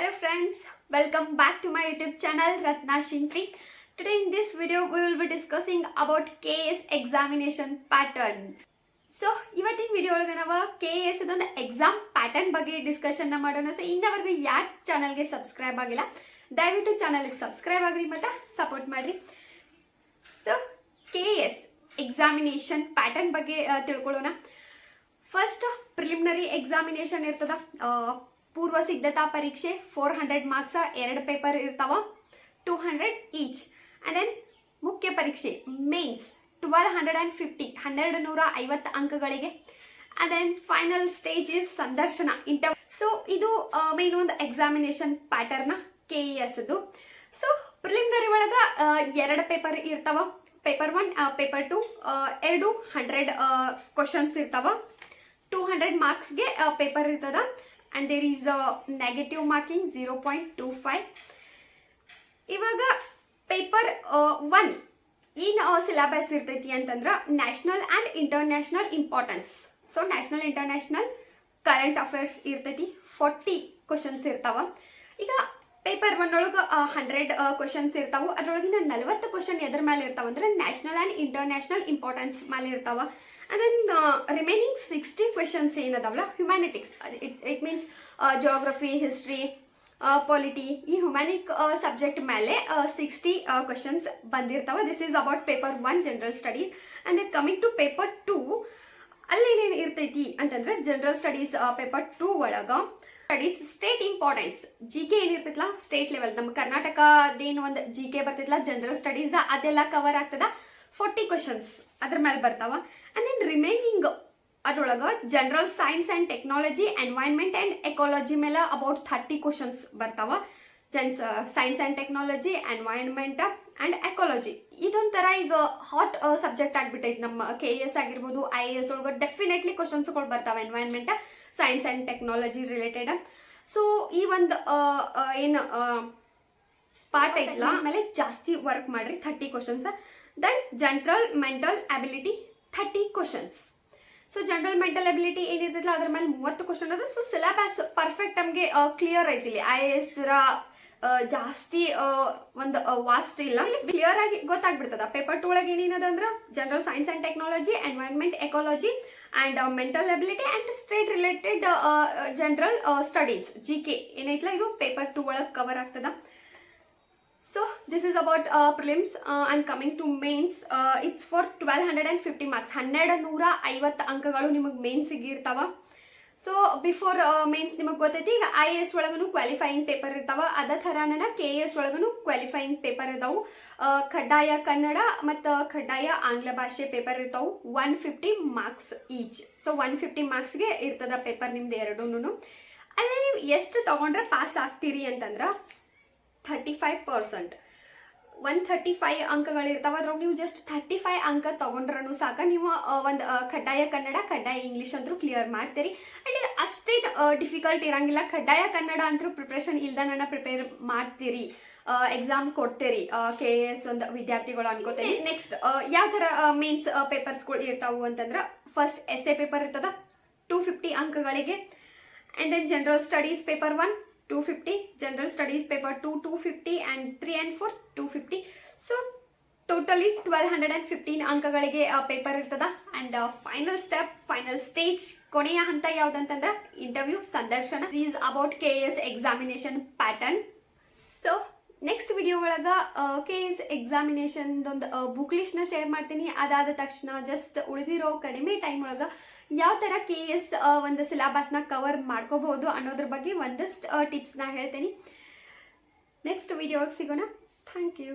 Hello friends, welcome back to my YouTube channel Ratna Shintri. Today in this video we will be discussing about KS examination pattern. So ಇವತ್ತಿನ video ಒಳಗೆ ನಾವು K S ಒಂದು exam pattern ಬಗ್ಗೆ ಡಿಸ್ಕಷನ್ನ ಮಾಡೋಣ so ಇನ್ನವರೆಗೂ ಯಾಕೆ ಚಾನಲ್ಗೆ subscribe ಆಗಿಲ್ಲ ದಯವಿಟ್ಟು ಚಾನಲ್ಗೆ ಸಬ್ಸ್ಕ್ರೈಬ್ ಆಗಿರಿ ಮತ್ತು ಸಪೋರ್ಟ್ ಮಾಡಿರಿ so K S examination pattern ಬಗ್ಗೆ ತಿಳ್ಕೊಳ್ಳೋಣ ಫಸ್ಟ್ ಪ್ರಿಲಿಮಿನರಿ ಎಕ್ಸಾಮಿನೇಷನ್ ಇರ್ತದ ಪೂರ್ವ ಸಿದ್ಧತಾ ಪರೀಕ್ಷೆ ಫೋರ್ ಹಂಡ್ರೆಡ್ ಮಾರ್ಕ್ಸ್ ಎರಡು ಪೇಪರ್ ಇರ್ತಾವ two hundred each and then ಮುಖ್ಯ ಪರೀಕ್ಷೆ mains twelve hundred and fifty ಹನ್ನೆರಡು ನೂರ ಐವತ್ತು ಅಂಕಗಳಿಗೆ. And then final stage is ಸಂದರ್ಶನ ಇಂಟರ್ ಸೊ ಇದು ಮೇನ್ ಒಂದು ಎಕ್ಸಾಮಿನೇಷನ್ ಪ್ಯಾಟರ್ನ ಕೆ ಇ ಎಸ್ದು ಸೊ ಪ್ರಿಲಿಮಿನರಿ ಒಳಗೆ ಎರಡು ಪೇಪರ್ ಇರ್ತಾವ. ಪೇಪರ್ ಒನ್ ಪೇಪರ್ ಟು ಎರಡು ಹಂಡ್ರೆಡ್ ಕ್ವಶನ್ಸ್ ಇರ್ತಾವ. ಟೂ ಹಂಡ್ರೆಡ್ ಮಾರ್ಕ್ಸ್ಗೆ ಪೇಪರ್ ಇರ್ತದ. And there is a negative marking zero point two five ಇವಾಗ ಪೇಪರ್ ಒನ್ ಏನು ಸಿಲೆಬಸ್ ಇರ್ತೈತಿ ಅಂತಂದ್ರೆ national and international importance so national international current affairs ಇರ್ತೈತಿ. Forty questions ಇರ್ತಾವ. ಈಗ ಪೇಪರ್ ಒನ್ ಒಳಗೆ ಹಂಡ್ರೆಡ್ ಕ್ವಶನ್ಸ್ ಇರ್ತಾವ. ಅದ್ರೊಳಗಿನ ನಲ್ವತ್ತು ಕ್ವಶನ್ ಎದ್ರ ಮೇಲೆ ಇರ್ತಾವ. ಅಂದ್ರೆ ನ್ಯಾಷನಲ್ ಆ್ಯಂಡ್ ಇಂಟರ್ನ್ಯಾಷನಲ್ ಇಂಪಾರ್ಟೆನ್ಸ್ ಮೇಲೆ ಇರ್ತಾವ. ಅದನ್ then remaining sixty questions ಏನದಾವಲ್ಲ humanities it it means geography history polity ಈ ಹ್ಯುಮ್ಯಾನಿಕ್ ಸಬ್ಜೆಕ್ಟ್ ಮೇಲೆ sixty questions ಬಂದಿರ್ತಾವ. This is about paper one general studies and coming to paper two ಅಲ್ಲೇನೇನು ಇರ್ತೈತಿ ಅಂತಂದ್ರೆ ಜನರಲ್ ಸ್ಟಡೀಸ್ ಪೇಪರ್ ಟೂ ಒಳಗೆ studies state importance G K ಏನಿರ್ತೈತಲ್ಲ state level ನಮ್ಮ ಕರ್ನಾಟಕದೇನು ಒಂದು G K ಬರ್ತೈತಲ್ಲ ಜನರಲ್ ಸ್ಟಡೀಸ್ ಅದೆಲ್ಲ ಕವರ್ ಆಗ್ತದ. ಫೋರ್ಟಿ ಕ್ವಶನ್ಸ್ ಅದ್ರ ಮೇಲೆ ಬರ್ತಾವ. ಆ್ಯಂಡ್ ದೆನ್ ರಿಮೈನಿಂಗ್ ಅದ್ರೊಳಗೆ general science and technology environment and ecology ಮೇಲೆ ಅಬೌಟ್ ಥರ್ಟಿ ಕ್ವಶನ್ಸ್ ಬರ್ತಾವ. Gen science and technology environment and ecology ಇದೊಂಥರ ಈಗ ಹಾಟ್ ಸಬ್ಜೆಕ್ಟ್ ಆಗಿಬಿಟ್ಟೈತೆ ನಮ್ಮ ಕೆ ಎಸ್ ಆಗಿರ್ಬೋದು ಐ ಎ ಎಸ್ ಒಳಗೆ ಡೆಫಿನೆಟ್ಲಿ ಕ್ವಶನ್ಸ್ಗಳು ಬರ್ತಾವೆ environment science and technology related so ಈ ಒಂದು ಏನು ಪಾರ್ಟ್ ಐತಲ್ಲ ಆಮೇಲೆ ಜಾಸ್ತಿ ವರ್ಕ್ ಮಾಡಿರಿ thirty questions then general mental ability thirty questions so general mental ability ಏನಿರ್ತೈತಲ್ಲ ಅದ್ರ ಮೇಲೆ ಮೂವತ್ತು ಕ್ವಶನ್ ಅದ. ಸೊ ಸಿಲೆಬಸ್ ಪರ್ಫೆಕ್ಟ್ ನಮಗೆ ಕ್ಲಿಯರ್ ಐತಿಲ್ಲ ಐ ಎ ಎಸ್ ಜಾಸ್ತಿ ಒಂದು ವಾಸ್ಟ್ ಇಲ್ಲ. ಕ್ಲಿಯರ್ ಆಗಿ ಗೊತ್ತಾಗ್ಬಿಡ್ತದ. ಪೇಪರ್ ಟು ಒಳಗೆ ಏನೇನದ ಅಂದ್ರೆ general science and technology environment ecology and mental ability and state related general studies G K ಏನೈತಲ್ಲ ಇದು? ಪೇಪರ್ ಟು ಒಳಗೆ ಕವರ್ ಆಗ್ತದ. So this is about prelims and coming to mains it's for twelve hundred and fifty marks ಹನ್ನೆರಡು ನೂರ ಐವತ್ತು ಅಂಕಗಳು ನಿಮಗೆ ಮೇನ್ಸಿಗೆ ಇರ್ತಾವ. ಸೊ ಬಿಫೋರ್ ಮೀನ್ಸ್ ನಿಮಗೆ ಗೊತ್ತೈತಿ, ಈಗ ಐ ಎಸ್ ಒಳಗೂ ಕ್ವಾಲಿಫೈಯಿಂಗ್ ಪೇಪರ್ ಇರ್ತಾವ. ಅದೇ ಥರನ ಕೆ ಎಸ್ ಒಳಗೂ ಕ್ವಾಲಿಫೈಯಿಂಗ್ ಪೇಪರ್ ಇದಾವೆ. ಕಡ್ಡಾಯ ಕನ್ನಡ ಮತ್ತು ಕಡ್ಡಾಯ ಆಂಗ್ಲ ಭಾಷೆ ಪೇಪರ್ ಇರ್ತಾವೆ. One fifty marks each so one fifty ಮಾರ್ಕ್ಸ್ಗೆ ಇರ್ತದ ಪೇಪರ್ ನಿಮ್ದು ಎರಡೂನು ಅಲ್ಲೇ ನೀವು ಎಷ್ಟು ತೊಗೊಂಡ್ರೆ ಪಾಸ್ ಆಗ್ತೀರಿ ಅಂತಂದ್ರೆ thirty five percent one thirty five ಅಂಕಗಳಿರ್ತಾವ. ಅದ್ರಾಗ ನೀವು ಜಸ್ಟ್ ಥರ್ಟಿ ಫೈವ್ ಅಂಕ ತಗೊಂಡ್ರೂ ಸಾಕ. ನೀವು ಒಂದು ಕಡ್ಡಾಯ ಕನ್ನಡ ಕಡ್ಡಾಯ ಇಂಗ್ಲೀಷ್ ಅಂತೂ ಕ್ಲಿಯರ್ ಮಾಡ್ತೀರಿ. ಆ್ಯಂಡ್ ಇದು ಅಷ್ಟೇ ಡಿಫಿಕಲ್ಟ್ ಇರಂಗಿಲ್ಲ. ಕಡ್ಡಾಯ ಕನ್ನಡ ಅಂತೂ ಪ್ರಿಪ್ರೇಷನ್ ಇಲ್ದನ ಪ್ರಿಪೇರ್ ಮಾಡ್ತೀರಿ. ಎಕ್ಸಾಮ್ ಕೊಡ್ತೀರಿ. ಕೆ ಎ ಎಸ್ ಒಂದು ವಿದ್ಯಾರ್ಥಿಗಳು ಅನ್ಕೋತೀರಿ ನೆಕ್ಸ್ಟ್ ಯಾವ ಥರ ಮೀನ್ಸ್ ಪೇಪರ್ಸ್ಗಳು ಇರ್ತಾವು ಅಂತಂದ್ರೆ ಫಸ್ಟ್ ಎಸ್ ಎ ಪೇಪರ್ ಇರ್ತದ. Two fifty ಅಂಕಗಳಿಗೆ. And then general studies paper one two fifty general studies paper two two fifty and three and four two fifty so totally twelve hundred and fifteen ಅಂಕಗಳಿಗೆ paper ಇರ್ತದ. And final step final stage ಕೊನೆಯ ಹಂತ ಯಾವುದಂತಂದ್ರೆ interview ಸಂದರ್ಶನ. Is about K S examination pattern so next video ಒಳಗೆ K S ಎಕ್ಸಾಮಿನೇಷನ್ದೊಂದು book ಲಿಸ್ಟ್ನ share ಮಾಡ್ತೀನಿ. ಅದಾದ ತಕ್ಷಣ ಜಸ್ಟ್ ಉಳಿದಿರೋ ಕಡಿಮೆ ಟೈಮ್ ಒಳಗೆ ಯಾವ ಥರ ಕೆ ಎಸ್ ಒಂದು ಸಿಲೆಬಸ್ನ ಕವರ್ ಮಾಡ್ಕೋಬಹುದು ಅನ್ನೋದ್ರ ಬಗ್ಗೆ ಒಂದಷ್ಟು ಟಿಪ್ಸ್ನ ಹೇಳ್ತೀನಿ. ನೆಕ್ಸ್ಟ್ ವಿಡಿಯೋ ಒಳಗೆ ಸಿಗೋಣ. Thank you